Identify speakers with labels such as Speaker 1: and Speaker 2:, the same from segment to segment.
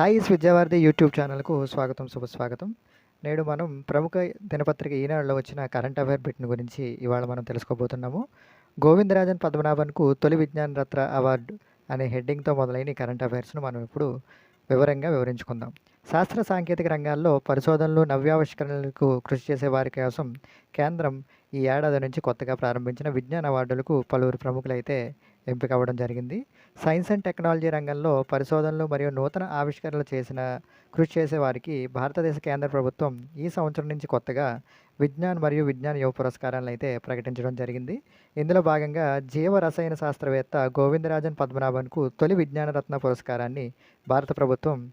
Speaker 1: సాయిస్ Vidyavaridhi YouTube ఛానల్కు స్వాగతం శుభస్వాగతం నేడు మనం ప్రముఖ దినపత్రిక ఈనాడులో వచ్చిన కరెంట్ అఫైర్ బిట్ని గురించి ఇవాళ మనం తెలుసుకోబోతున్నాము. గోవిందరాజన్ పద్మనాభన్కు తొలి విజ్ఞాన రత్న అవార్డు అనే హెడ్డింగ్తో మొదలైన కరెంట్ అఫైర్స్ను మనం ఇప్పుడు వివరంగా వివరించుకుందాం. శాస్త్ర సాంకేతిక రంగాల్లో పరిశోధనలు నవ్యావిష్కరణలకు కృషి చేసే వారి కోసం కేంద్రం ఈ ఏడాది నుంచి కొత్తగా ప్రారంభించిన విజ్ఞాన అవార్డులకు పలువురు ప్రముఖులైతే ఎంపిక అవ్వడం జరిగింది. సైన్స్ అండ్ టెక్నాలజీ రంగంలో పరిశోధనలు మరియు నూతన ఆవిష్కరణలు చేసిన కృషి చేసే వారికి భారతదేశ కేంద్ర ప్రభుత్వం ఈ సంవత్సరం నుంచి కొత్తగా విజ్ఞాన్ మరియు విజ్ఞాన్ యువ పురస్కారాలను అయితే ప్రకటించడం జరిగింది. ఇందులో భాగంగా జీవ రసాయన శాస్త్రవేత్త గోవిందరాజన్ పద్మనాభన్కు తొలి విజ్ఞాన రత్న పురస్కారాన్ని భారత ప్రభుత్వం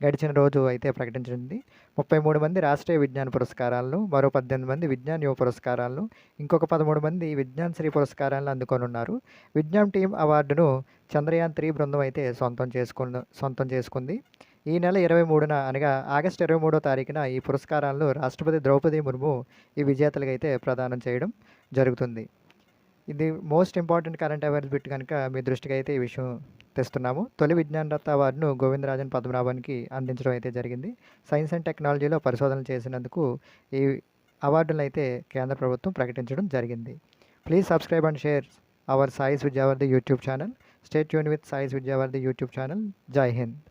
Speaker 1: గడిచిన రోజు అయితే ప్రకటించింది ముప్పై మూడు మంది రాష్ట్రీయ విజ్ఞాన పురస్కారాలను మరో పద్దెనిమిది మంది విజ్ఞాన్ యువ పురస్కారాలను ఇంకొక పదమూడు మంది విజ్ఞాన్ శ్రీ పురస్కారాలను అందుకొనున్నారు. విజ్ఞాన్ టీం అవార్డును చంద్రయాన్ త్రీ బృందం అయితే సొంతం చేసుకున్న సొంతం చేసుకుంది. ఈ నెల ఇరవై మూడున అనగా ఆగస్టు ఇరవై మూడో తారీఖున ఈ పురస్కారాలను రాష్ట్రపతి ద్రౌపది ముర్ము ఈ విజేతలకు అయితే ప్రదానం చేయడం జరుగుతుంది. ఇది most important current affairs bit కనుక మీ దృష్టికి అయితే ఈ విషయం తెస్తున్నాము. తొలి విజ్ఞానరత్న అవార్డును గోవిందరాజన్ పద్మనాభానికి అందించడం అయితే జరిగింది. సైన్స్ అండ్ టెక్నాలజీలో పరిశోధనలు చేసినందుకు ఈ అవార్డులను అయితే కేంద్ర ప్రభుత్వం ప్రకటించడం జరిగింది. Please subscribe and share our Sai's Vidyavardhi YouTube channel. Stay Yoon with Sai's Vidyavardhi YouTube channel. జై హింద్.